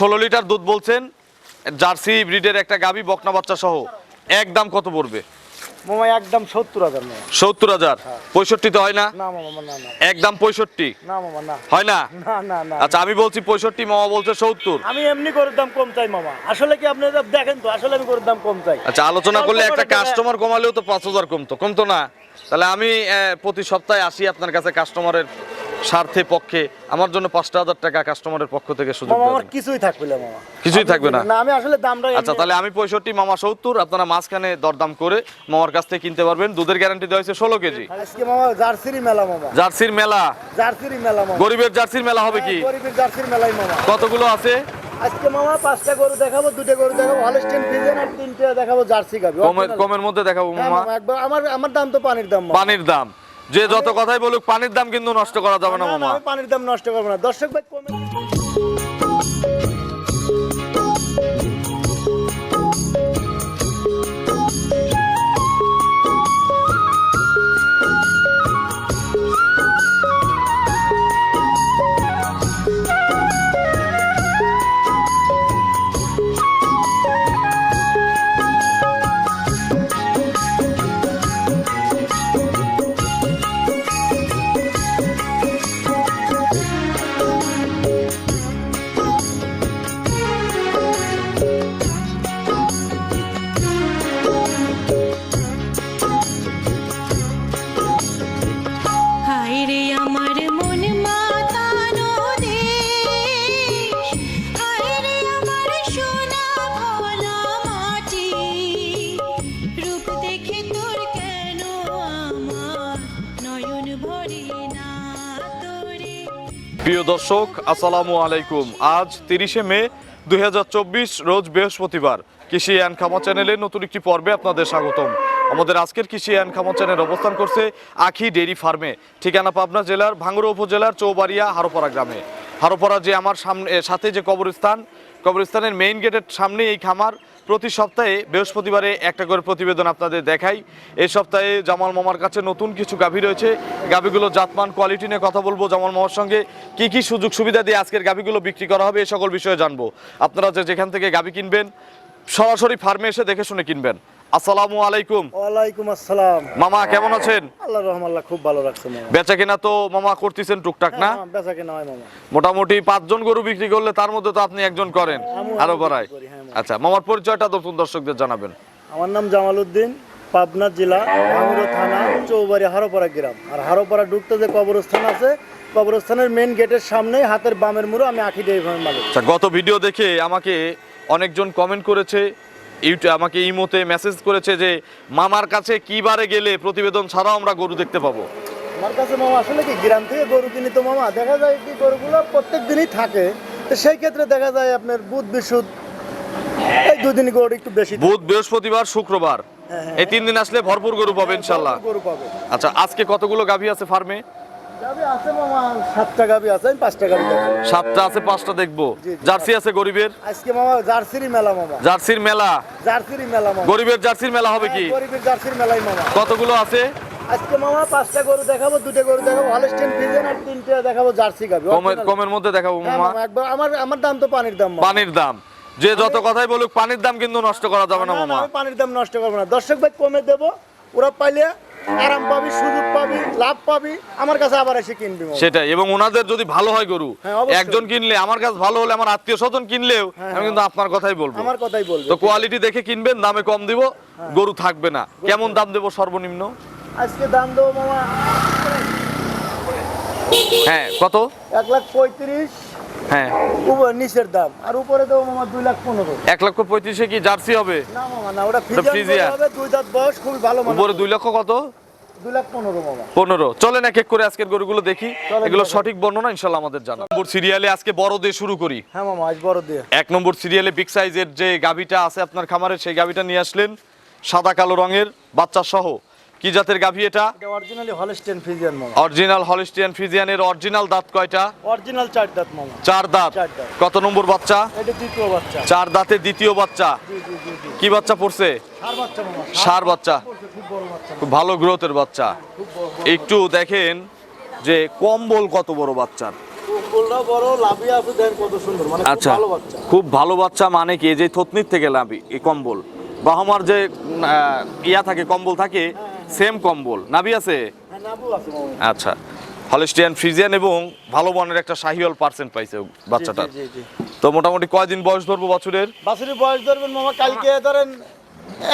ষোলো লিটার দুধ বলছেন জার্সি ব্রিডের একটা গাবি বকনা বাচ্চা সহ। এক দাম কত পড়বে? মামা একদম সত্তর হাজার সত্তর হাজার? পঁয়ষট্টি তো হয় না? একদম পঁয়ষট্টি? হয় না? না না না। আচ্ছা আমি বলছি পঁয়ষট্টি মামা বলছে সত্তর। আমি এমনি করে দাম কম চাই মামা। আসলে কি আপনি দেখেন তো আসলে আমি করে দাম কম চাই। আচ্ছা আলোচনা করলে একটা কাস্টমার কমালেও তো পাঁচ হাজার কমতো। কমতো না। তাহলে আমি প্রতি সপ্তাহে আসি আপনার কাছে কাস্টমারের স্বার্থে পক্ষে আমার জন্য পাঁচটা হাজার টাকা কাস্টমারের পক্ষ থেকে সুযোগ আমার কিছুই থাকবে না মামা। কিছুই থাকবে না? না আমি আসলে দামটা আচ্ছা তাহলে আমি পঁয়ষট্টি মামা সত্তর আপনারা মাঝখানে দরদাম করে মামার কাছ থেকে কিনতে পারবেন। দুধের গ্যারান্টি দেওয়া হয়েছে ষোলো কেজি। আজকে মামা জার্সিরই মেলা মামা। জার্সির মেলা। জার্সিরই মেলা মামা। গরিবের জার্সির মেলা হবে কি? হ্যাঁ, গরিবের জার্সির মেলাই মামা। কতগুলো আছে? আজকে মামা পাঁচটা গরু দেখাবো দুটো গরু দেখাবো হলস্টেন ফিজেন আর তিনটে দেখাবো জার্সি গাবি। কমের মধ্যে দেখাবো হ্যাঁ, মামা। একবার আমার আমার দাম তো পানির দাম। পানির দাম। যে যত কথাই বলুক পানির দাম কিন্তু নষ্ট করা যাবে না মামা। পানির দাম নষ্ট করব না। দর্শক ভাই কমে প্রিয় দর্শক, আসসালামু আলাইকুম। আজ তিরিশে মে দু হাজার চব্বিশ রোজ বৃহস্পতিবার। কৃষি অ্যান্ড খামা চ্যানেলের নতুন একটি পর্বে আপনাদের স্বাগতম। আমাদের আজকের কৃষি অ্যান্ড খামা চ্যানেল অবস্থান করছে আখি ডেইরি ফার্মে, ঠিকানা পাবনা জেলার ভাঙ্গুড়া উপজেলার চৌবাড়িয়া, হারোপাড়া গ্রামে। হারোপাড়া যে আমার সামনে সাথে যে কবরস্থান, কবরস্থানের মেইন গেটের সামনে এই খামার। প্রতি সপ্তাহে বৃহস্পতিবারে একটা করে প্রতিবেদন আপনাদের দেখাই। এই সপ্তাহে জামাল মামার কাছে নতুন কিছু গাভী রয়েছে। গাভীগুলো জাতমান কোয়ালিটি নিয়ে কথা বলব জামাল মামার সঙ্গে। কি কি সুযোগ সুবিধা দিয়ে আজকের গাভীগুলো বিক্রি করা হবে এই সকল বিষয়ে জানব। আপনারা যে যেখান থেকে গাভী কিনবেন সরাসরি ফার্মে এসে দেখে শুনে কিনবেন। আসসালামু আলাইকুম। ওয়ালাইকুম আসসালাম। মামা কেমন আছেন? আল্লাহ রহমাল্লাহ খুব ভালো রাখছে মামা। বেচা কেনা তো মামা করতেছেন টুকটাক না? হ্যাঁ, বেচা কেনা হয় মামা। মোটামুটি পাঁচজন গরু বিক্রি করলে তার মধ্যে তো আপনি একজন করেন আরও বাড়ায়। হ্যাঁ। আচ্ছা মামার পরিচয়টা নতুন দর্শকদের জানাবেন। আমার নাম জামাল উদ্দিন পাবনা জেলা ভাঙুড়া থানা চৌবাড়ি হারোপাড়া গ্রাম। আর হারোপাড়া ঢুকতে যে কবরস্থান আছে কবরস্থানের মেন গেটের সামনে হাতের বামের মুড়ো আমি ডেই ফার্মের মালিক। আচ্ছা গত ভিডিও দেখে আমাকে অনেকজন কমেন্ট করেছে ইউটিউব আমাকে ইমোতে মেসেজ করেছে যে মামার কাছে কি বারে গেলে প্রতিবেদন ছাড়াও আমরা গরু দেখতে পাবো? আমার কাছে মামা আসলে কি গ্রাম থেকে গরু কিনি তো মামা। দেখা যায় কি গরুগুলো প্রত্যেক দিনই থাকে। তো সেই ক্ষেত্রে দেখা যায় আপনার বুধ বিশুদ্ধ এই দুদিন গরু একটু বেশি বুধ বৃহস্পতিবার শুক্রবার। হ্যাঁ, হ্যাঁ। এই তিন দিন আসলে ভরপুর গরু পাবে ইনশাল্লাহ গরু পাবে আচ্ছা আজকে কতগুলো গাভী আছে ফার্মে? সাতটা আছে পাঁচটা গাবি সাতটা আছে পাঁচটা দেখব। জার্সি আছে গরিবের? আজকে মামা জার্সিরই মেলা মামা। জার্সির মেলা। মেলা মামা। গরিবের জার্সির মেলা হবে কি? হ্যাঁ, গরিবের জার্সির মেলাই মামা। কতগুলো আছে? আজকে মামা পাঁচটা গরু দেখাবো দুটো গরু দেখাবো আর তিনটে দেখাবো জার্সি কমের মধ্যে দেখাবো হ্যাঁ, মামা। মামা, একবার আমার আমার দাম তো পানির দাম পানির দাম। যে যত কথাই বলুক পানির দাম কিন্তু নষ্ট করা যাবে না মামা। পানির দাম নষ্ট করব না। দর্শক ভাই কমে দেবো। ওরা পাইলে আরাম পাবি সুযোগ পাবি লাভ পাবি। আমার কাছে আবার এসে কিনবি সেটাই এবং ওনাদের যদি ভালো হয় গরু হ্যাঁ, একজন কিনলে আমার কাছে ভালো হলে আমার আত্মীয় স্বজন কিনলেও আমি কিন্তু আপনার কথাই বলব। আমার কথাই বলব। তো কোয়ালিটি দেখে কিনবেন দামে কম দিব গরু থাকবে না। কেমন দাম দেবো সর্বনিম্ন? আজকে দাম দেবো মামা হ্যাঁ কত? এক লাখ পঁয়ত্রিশ। হ্যাঁ। উপর নিচের দাম। আর উপরে দেবো মামা দুই লাখ পনেরো। এক লক্ষ পঁয়ত্রিশে কি জার্সি হবে? না মামা না ওটা ফিজিয়ান হবে দুই দাঁত বয়স খুবই ভালো মানে উপরে দুই লক্ষ কত? দুই লাখ পনেরো চলেন এক এক করে আজকের গরুগুলো দেখি। চলেন, এগুলো সঠিক বর্ণনা ইনশাল্লাহ আমাদের জানা। নম্বর সিরিয়ালে আজকে বড় দিয়ে শুরু করি। হ্যাঁ মামা আজ বড় দিয়ে। এক নম্বর সিরিয়ালে বিগ সাইজের যে গাভিটা আছে আপনার খামারে সেই গাভিটা নিয়ে আসলেন সাদা কালো রঙের বাচ্চা সহ। কি জাতের গাভি এটা? অরিজিনালি হলস্টেন ফিজিয়ান মামা। অরিজিনাল হলিস্টিয়ান ফিজিয়ানের অরিজিনাল দাঁত কয়টা? অরিজিনাল চার দাঁত মামা। চার দাঁত। কত নম্বর বাচ্চা? এটা দ্বিতীয় বাচ্চা। চার দাঁতে দ্বিতীয় বাচ্চা। জি জি জি জি। কি বাচ্চা পড়ছে? সার বাচ্চা মামা সার বাচ্চা। খুব বড় বাচ্চা খুব ভালো গ্রোথের বাচ্চা। একটু দেখেন যে কম্বল কত বড় বাচ্চার। মানে আচ্ছা বাচ্চা। খুব ভালো বাচ্চা মানে কি যে থতনির থেকে লাভি এই কম্বল। বাহামার যে ইয়া থাকে কম্বল থাকে সেম কম্বল। নাভি আছে? হ্যাঁ নাবু আছে মামা আচ্ছা। হলিস্টিয়ান ফ্রিজিয়ান এবং ভালো মনের একটা শাহিওয়াল পার্সেন্ট পাইছে বাচ্চাটার। তো মোটামুটি কয়দিন বয়স ধরবো বছরের? বাছুরের বয়স ধরবেন মামা কালকে ধরেন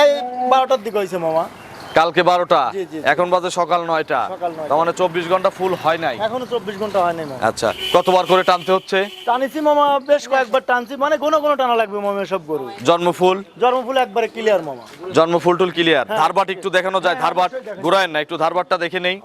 এই বারোটার দিকে হয়েছে মামা। কালকে বারোটা। এখন বাজে সকাল নয়টা। তার মানে চব্বিশ ঘণ্টা ফুল হয় নাই। এখনও চব্বিশ ঘণ্টা হয়নি মামা আচ্ছা কতবার করে টানতে হচ্ছে? টানিছি মামা বেশ কয়েকবার টানছি। মানে কোনো কোনো টানা লাগবে মামা সব গরু। জন্মফুল জন্মফুল একবারে ক্লিয়ার মামা। জন্মফুল টুল ক্লিয়ার ধারবাট একটু দেখানো যায়। ধারবাট ঘুরায় না একটু ধারবাটটা দেখে নেই।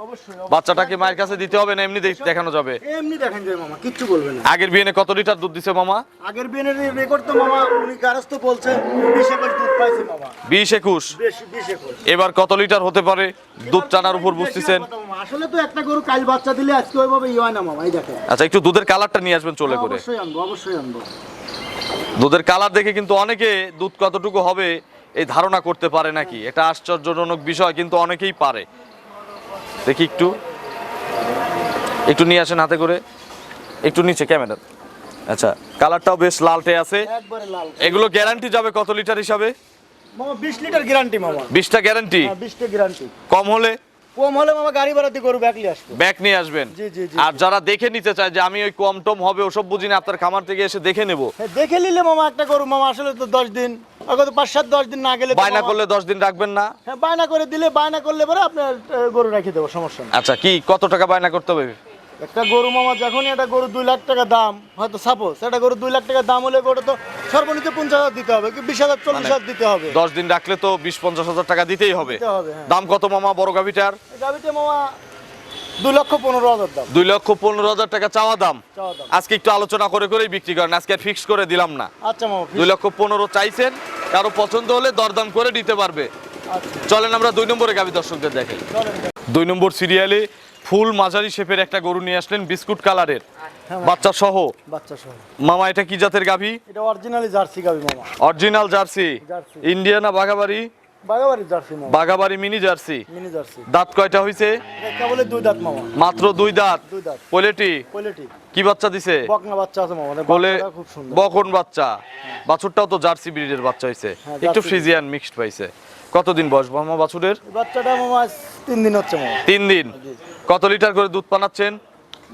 বাচ্চাটাকে মায়ের কাছে দিতে হবে না এমনি দেখানো যাবে। এমনি দেখেন যায় মামা কিচ্ছু বলবে না। আগের বিয়েনে কত লিটার দুধ দিছে মামা? আগের বিয়ের রেকর্ড তো মামা উনি গারস্থ বলছেন বিশ একুশ দুধ পাইছে মামা। বিশ একুশ? বেশি বিশ একুশ। এবার কত লিটার হতে পারে দুধ টানার উপর বুঝতেছেন। আসলে তো একটা গরু কাল বাচ্চা দিলে আজকে ওইভাবে ইয়ে হয় না মামা এই দেখেন। আচ্ছা একটু দুধের কালারটা নিয়ে আসবেন চলে করে। অবশ্যই আনব অবশ্যই আনব। দুধের কালার দেখে কিন্তু অনেকে দুধ কতটুকু হবে এই ধারণা করতে পারে নাকি? এটা আশ্চর্যজনক বিষয় কিন্তু অনেকেই পারে। দেখি একটু। একটু নিয়ে আসেন হাতে করে। একটু নিচে ক্যামেরা। আচ্ছা কালারটাও বেশ লালটে আছে। একবারে লাল এগুলো গ্যারান্টি যাবে কত লিটার হিসাবে? মামা বিশ লিটার গ্যারান্টি মামা। বিশটা গ্যারান্টি হ্যাঁ বিশটা গ্যারান্টি কম হলে? কম হলে মামা গাড়ি ভাড়া দিয়ে গরু ব্যাকলি আসবে। ব্যাক নিয়ে আসবেন? জি, জি, জি, আর যারা দেখে নিতে চায় যে আমি ওই কম টম হবে ওসব বুঝি না আপনার খামার থেকে এসে দেখে নেব। হ্যাঁ, দেখে নিলে মামা একটা গরু মামা আসলে তো দশ দিন আগে তো পাঁচ সাত দশ দিন না গেলে বায়না করলে দশ দিন রাখবেন না? হ্যাঁ বায়না করে দিলে বায়না করলে পরে আপনার গরু রেখে দেবো সমস্যা নেই। আচ্ছা কি কত টাকা বায়না করতে হবে? একটা গরু মামা যখনই একটা গরু দুই লাখ টাকা দাম হয়তো সাপোজ একটা গরু দুই লাখ টাকা দাম হলে গরু তো সর্বনিম্ন পঞ্চাশ হাজার দিতে হবে কি বিশ হাজার চল্লিশ হাজার দিতে হবে। দশ দিন রাখলে তো বিশ পঞ্চাশ হাজার টাকা দিতেই হবে। হ্যাঁ। দাম কত মামা বড় গাভিটার? গাভিটা মামা দুই লক্ষ পনেরো হাজার দাম। দুই লক্ষ পনেরো হাজার টাকা চাওয়া দাম। আজকে একটু আলোচনা করে করেই বিক্রি করেন আজকে ফিক্স করে দিলাম না। আচ্ছা মামা দুই লক্ষ পনেরো চাইছেন কারও পছন্দ হলে দরদাম করে দিতে পারবে। আচ্ছা। চলেন আমরা দুই নম্বরে গাভি দর্শকদের দেখে দুই নম্বর সিরিয়ালে ফুল মাঝারি শেপের একটা গরু নিয়ে আসলেন বিস্কুট কালারের। হ্যাঁ। বাচ্চা সহ? বাচ্চা সহ। মামা এটা কি জাতের গাভি? এটা অরিজিনালি জার্সি গাভি মামা। Original jersey. Indiana বাঘাবাড়ি? Bagabari jersey মামা। বাঘাবাড়ি মিনি জার্সি। Mini jersey. দাঁত কয়টা হইছে? এটা বলে দুই দাঁত মামা। মাত্র দুই দাঁত? দুই দাঁত। পোলেটি কোয়ালিটি কি বাচ্চা দিছে? বকনা বাচ্চা আছে মামা। এটা খুব সুন্দর। বকন বাচ্চা। বাছুরটাও তো জার্সি ব্রিডের বাচ্চা হইছে। হ্যাঁ, একটু ফ্রিজিয়ান মিক্সড পাইছে। কতদিন বয়স মামা বাছুরের? বাচ্চাটা মামা তিন দিন হচ্ছে মামা। তিন দিন। কত লিটার করে দুধ পানাচ্ছেন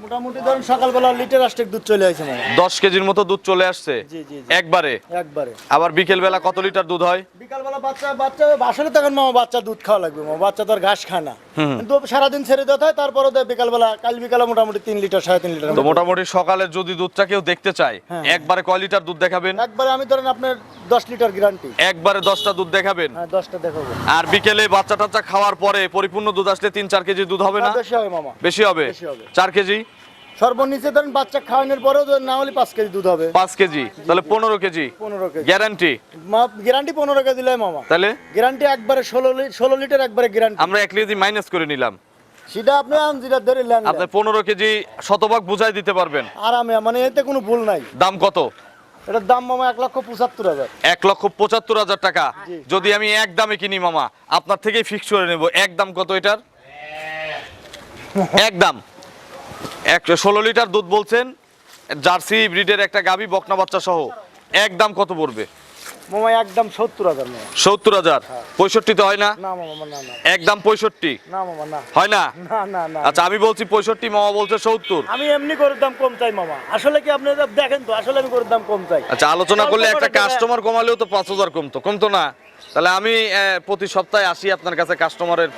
মোটামুটি ধরুন সকালবেলা লিটার আষ্টেক দুধ চলে আসে দশ কেজির মতো দুধ চলে আসছে? জি, জি, জি। একবারে? একবারে। আবার বিকেল বেলা কত লিটার দুধ হয়? বিকালবেলা বাচ্চা বাচ্চা আসলে তখন মামা বাচ্চা দুধ খাওয়া লাগবে মামা। বাচ্চা তো আর ঘাস খায় না। কিন্তু সারাদিন ছেড়ে দেওয়া হয় তারপরে দেয় বিকালবেলা কাল বিকালে মোটামুটি তিন লিটার সাড়ে তিন লিটার। তো মোটামুটি সকালে যদি দুধটা কেউ দেখতে চায় হ্যাঁ। একবারে কয় লিটার দুধ দেখাবেন? একবারে আমি ধরেন আপনার দশ লিটার গ্যারান্টি একবারে দশটা দুধ দেখাবেন? হ্যাঁ দশটা দেখাবো। আর বিকেলে বাচ্চা টাচ্চা খাওয়ার পরে পরিপূর্ণ দুধ আসলে তিন চার কেজি দুধ হবে না বেশি হবে মামা। বেশি হবে? বেশি হবে। চার কেজি? সর্বনিচে ধরেন বাচ্চা খাওয়ানোর পরেও না হলে পাঁচ কেজি দুধ হবে। পাঁচ কেজি তাহলে পনেরো কেজি। পনেরো কেজি। গ্যারান্টি গ্যারান্টি পনেরো কেজি দিলে মামা। তাহলে? গ্যারান্টি একবারে ষোলো ষোলো লিটার একবারে গ্যারান্টি আমরা এক কেজি মাইনাস করে নিলাম। সেটা আপনি যেটা ধরে নেন। আপনি পনেরো কেজি শতভাগ বুঝাই দিতে পারবেন। আরামে মানে এতে কোনো ভুল নাই। দাম কত? এটার দাম মামা এক লক্ষ পঁচাত্তর হাজার। এক লক্ষ পঁচাত্তর হাজার টাকা। যদি আমি এক দামে কিনি মামা আপনার থেকেই ফিক্স করে নেব। এক দাম কত এটার? এক দাম। এক ষোলো লিটার দুধ বলছেন জার্সি ব্রিডের একটা গাবি বকনা বাচ্চা সহ। এক দাম কত পড়বে? মামা একদম সত্তর হাজার সত্তর হাজার? পঁয়ষট্টিতে হয় না? একদম পঁয়ষট্টি? না মামা না। হয় না? আচ্ছা আমি বলছি পঁয়ষট্টি মামা বলছে সত্তর। আমি এমনি করে দাম কম চাই মামা। আসলে কি আপনি দেখেন তো? আসলে আমি করে দাম কম চাই। আচ্ছা আলোচনা করলে একটা কাস্টমার কমালেও তো পাঁচ হাজার কমতো। কমতো না। তাহলে আমি প্রতি সপ্তাহে আসি আপনার কাছে কাস্টমারের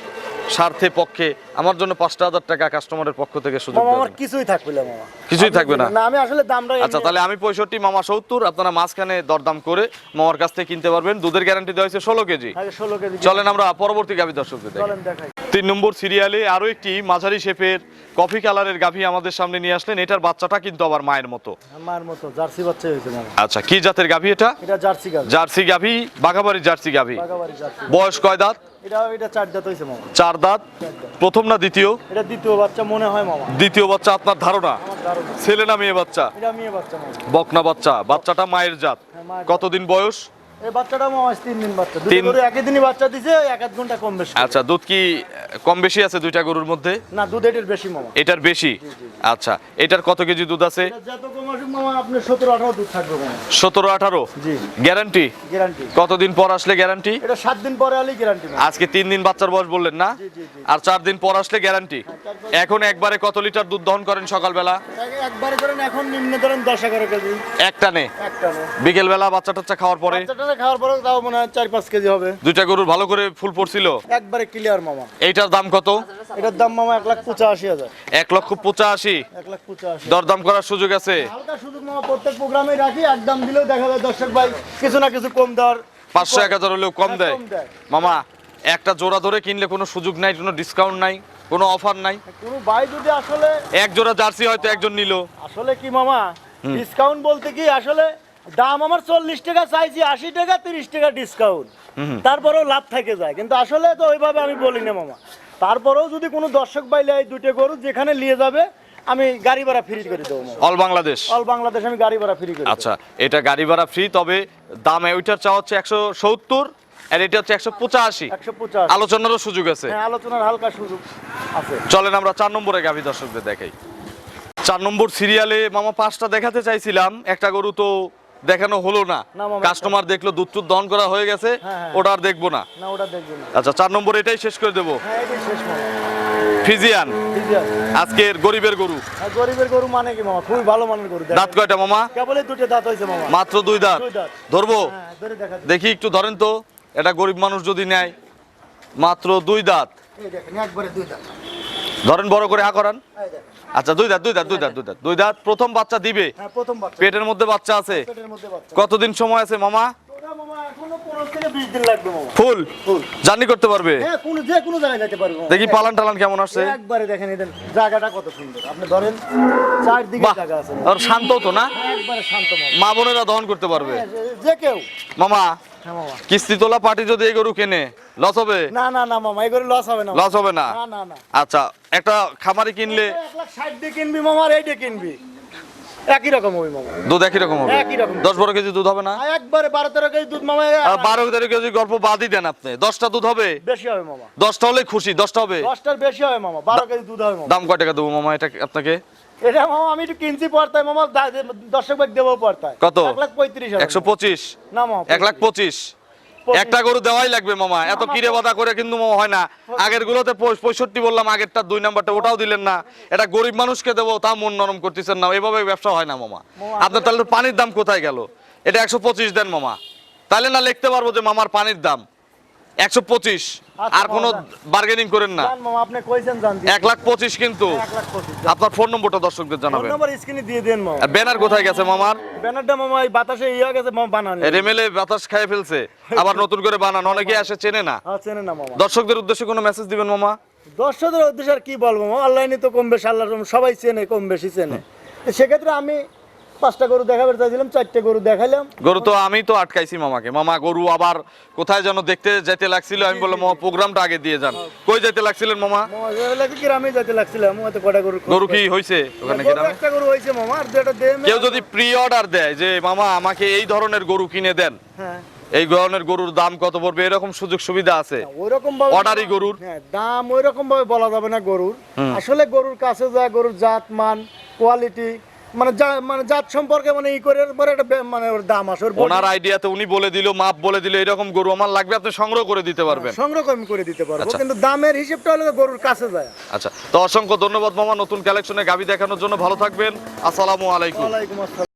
স্বার্থে পক্ষে। আমার জন্য পাঁচটা হাজার টাকা কাস্টমারের পক্ষ থেকে সুযোগ আমার কিছুই থাকবে না মামা। কিছুই থাকবে না? না আমি আসলে দামটা আচ্ছা তাহলে আমি পঁয়ষট্টি মামা সত্তর আপনারা মাঝখানে দরদাম করে মামার কাছ থেকে কিনতে পারবেন। দুধের গ্যারান্টি দেওয়া হয়েছে ষোলো কেজি। ষোলো কেজি চলেন আমরা পরবর্তী গাভী দর্শকদের দেখাই। তিন নম্বর সিরিয়ালে আরও একটি মাঝারি শেপের কফি কালারের গাভী আমাদের সামনে নিয়ে আসলেন। এটার বাচ্চাটা কিন্তু আবার মায়ের মতো। আমার মতো জার্সি বাচ্চা হয়েছে আচ্ছা কি জাতের গাভী এটা? এটা জার্সি গাছ জার্সি গাভী বাঘাবাড়ি জার্সি গাভী। জার্সি। বয়স কয় দাঁত? এটা এটা চার দাঁত মামা। চার দাঁত। প্রথম না দ্বিতীয়? এটা দ্বিতীয় বাচ্চা মনে হয় মামা। দ্বিতীয় বাচ্চা আপনার ধারণা? ছেলে না মেয়ে বাচ্চা? এটা মেয়ে বাচ্চা বকনা বাচ্চা। বাচ্চাটা মায়ের জাত। হ্যাঁ। কতদিন বয়স? বাচ্চাটা তিন দিন বাচ্চা। তিন- গরু একই দিনই বাচ্চা দিছে এক আধ ঘণ্টা কম বেশি। আচ্ছা দুধ কি কম বেশি আছে দুইটা গরুর মধ্যে? না দুধ এটার বেশি মামা। এটার বেশি? আচ্ছা এটার কত কেজি দুধ আছে? যত কম আসুক মামা আপনার সতেরো আঠারো দুধ থাকবে মামা। সতেরো আঠারো? জি। গ্যারান্টি? গ্যারান্টি। কতদিন পর আসলে গ্যারান্টি? এটা সাত দিন পরে আলি গ্যারান্টি আজকে তিন দিন বাচ্চার বয়স বললেন না। আর চার দিন পর আসলে গ্যারান্টি? এখন একবারে কত লিটার দুধ দহন করেন সকালবেলা? একবারে করেন এখন নিম্নে ধরেন দশ এগারো কেজি। একটানে একটা নে। বিকেল বেলা বাচ্চা টাচ্চা খাওয়ার পরে? বাচ্চাটা খাওয়ার পরে তাও মনে হয় চার পাঁচ কেজি হবে। দুইটা গরুর ভালো করে ফুল পড়ছিল? একবারে ক্লিয়ার মামা। এইটার দাম কত? এটার দাম মামা এক লাখ পঁচাশি হাজার। এক লক্ষ পঁচাশি। এক লাখ পঁচাশি। দরদাম করার সুযোগ আছে? হালকা সুযোগ মামা প্রত্যেক প্রোগ্রামে রাখি। একদম দিলেও দেখা যায় দর্শক ভাই কিছু না কিছু কম দেওয়ার পাঁচশো এক হাজার হলেও কম দেয়। কম দেয়। মামা একটা জোড়া ধরে কিনলে কোনো সুযোগ নাই কোনো ডিসকাউন্ট নাই? কোনো অফার নাই। কোনো ভাই যদি আসলে এক জোড়া জার্সি হয়তো একজন নিল। আসলে কি মামা? ডিসকাউন্ট বলতে কি আসলে দাম আমার চল্লিশ টাকা চাইছি আশি টাকা তিরিশ টাকা ডিসকাউন্ট তারপরেও লাভ থেকে যায়। কিন্তু আসলে তো ওইভাবে আমি বলি না মামা। তারপরেও যদি কোনো দর্শক বাইলে এই দুটো গরু যেখানে নিয়ে যাবে আমি গাড়ি ভাড়া ফ্রি করে দেবো। অল বাংলাদেশ অল বাংলাদেশ আমি গাড়ি ভাড়া ফ্রি করে দেবো। আচ্ছা এটা গাড়ি ভাড়া ফ্রি তবে দাম ওইটার চা হচ্ছে একশো সত্তর। আর এটা হচ্ছে একশো পঁচাশি। আলোচনারও সুযোগ আছে। হ্যাঁ আলোচনার হালকা সুযোগ আছে। চলেন আমরা চার নম্বরে গাভী দর্শকদের দেখাই। চার নম্বর সিরিয়ালে মামা পাঁচটা দেখাতে চাইছিলাম একটা গরু তো দেখানো হলো না। কাস্টমার দেখল দুধ টুধ দহন করা হয়ে গেছে হ্যাঁ, হ্যাঁ। ওটা আর দেখব না। আচ্ছা চার নম্বর এটাই শেষ করে দেবো। ফিজিয়ান। আজকের গরিবের গরু। গরিবের গরু মানে কি মামা? খুবই ভালো মানের গরু দাঁত কয়টা মামা? কেবলই দুটো দাঁত হয়েছে মামা। মাত্র দুই দাঁত। ধরবো। দেখি একটু ধরেন তো। এটা গরিব মানুষ যদি নেয় মাত্র দুই দাঁত। ধরেন বড় করে হা করান। আচ্ছা দুই দাঁত দুই দাঁত দুই দাঁত দুই দাঁত। দুই দাঁত প্রথম বাচ্চা দিবে। হ্যাঁ পেটের মধ্যে বাচ্চা আছে। কতদিন সময় আছে মামা? ওটা মামা এখনও পনেরো থেকে বিশ দিন লাগবে মামা। ফুল? ফুল। জার্নি করতে পারবে? যে কোনো জায়গায় যেতে পারবে দেখি পালান টালান কেমন আসছে। একবারে দেখেন জায়গাটা কত সুন্দর। আপনি ধরেন চারদিকে জায়গা আছে। আর শান্ত তো না? একবারে শান্ত মা বোনেরা দহন করতে পারবে। যে- যে কেউ। মামা কিস্তি তোলা পার্টি যদি এই গরু কেনে লস হবে? না না না মামা এই লস হবে না লস হবে না? না না না। আচ্ছা একটা খামারি কিনলে লাখ দিয়ে কিনবি মামা আর এইটা কিনবি। একই রকম হবে মামা। দুধ একই রকম হবে? একই রকম। দশ বারো কেজি দুধ হবে না? একবারে বারো তেরো কেজি দুধ মামা বারো তেরো কেজি গল্প বাদই দেন আপনি। দশটা দুধ হবে? বেশি হবে মামা। দশটা হলে খুশি দশটা হবে? দশটার বেশি হবে মামা বারো কেজি দুধ হবে দাম কয় টাকা দেবো মামা এটা আপনাকে? এটা মামা আমি একটু কিনছি পড়তায় মামা দর্শক ভাগ দেবো পড়তায় কত? এক লাখ পঁয়ত্রিশ একশো পঁচিশ? না মামা এক লাখ পঁচিশ। একটা গরু দেওয়াই লাগবে মামা। এত কিরে বাধা করে কিন্তু মামা হয় না। আগের গুলোতে পঁয়ষট্টি বললাম আগেরটা দুই নাম্বারটা ওটাও দিলেন না। এটা গরিব মানুষকে দেবো তা মন নরম করতেছেন না। এভাবে ব্যবসা হয় না মামা। আপনার তাহলে তো পানির দাম কোথায় গেল? এটা একশো পঁচিশ দেন মামা। তাহলে না লিখতে পারব যে মামার পানির দাম। একশো পঁচিশ। আচ্ছা, আর কোনো বার্গেনিং করেন না। আপনি কইছেন এক লাখ পঁচিশ কিন্তু। আপনার ফোন নম্বরটা দর্শকদের জানাবেন। নাম্বার স্ক্রিনে দিয়ে দেন মামা। ব্যানার কোথায় গেছে মামার ব্যানারটা মামা এই বাতাসে ইয়ে গেছে মামা বানানি। রেমেলে বাতাস ফেলছে। আবার নতুন করে বানান। অনেকে আসে চেনে না। হ্যাঁ চেনে না মামা। দর্শকদের উদ্দেশ্যে কোনো মেসেজ দিবেন মামা? দর্শকদের উদ্দেশ্যে আর কি বলব মামা? অনলাইনে তো কম বেশি আল্লাহ সবাই চেনে কম বেশি চেনে। সেক্ষেত্রে আমি পাঁচটা গরু দেখাবার চাইছিলাম চারটে গরু দেখাইলাম। গরু তো আমি তো আটকাইছি মামাকে। মামা গরু আবার কোথায় যেন দেখতে যেতে লাগছিল আমি বললাম মামা প্রোগ্রামটা আগে দিয়ে যান। কই যেতে লাগছিলেন মামা? গ্রামে যেতে লাগছিলাম কটা গরু গরু কি ওখানে গ্রামে? একটা গরু মামা আর দুটো দে কেউ যদি প্রি অর্ডার দেয় যে মামা আমাকে এই ধরনের গরু কিনে দেন। হ্যাঁ। এই ধরনের গরুর দাম কত পড়বে? এরকম সুযোগ সুবিধা আছে। ওইরকম ভাবে অর্ডারি গরুর? হ্যাঁ দাম ওই রকম ভাবে বলা যাবে না গরুর। আসলে গরুর কাছে যায় গরুর জাত মান কোয়ালিটি মানে মানে জাত সম্পর্কে মানে ই করে পরে একটা মানে ওর দাম আসে ওনার আইডিয়াতে উনি বলে দিল মাপ বলে দিল এরকম গরু আমার লাগবে আপনি সংগ্রহ করে দিতে পারবেন। সংগ্রহ আমি করে দিতে পারব আচ্ছা। কিন্তু দামের হিসেবটা হলো গরুর কাছে যায়। আচ্ছা তো অসংখ্য ধন্যবাদ মামা নতুন কালেকশনে গাবি দেখানোর জন্য ভালো থাকবেন। আসসালামু আলাইকুম। ওয়ালাইকুম আসসালাম।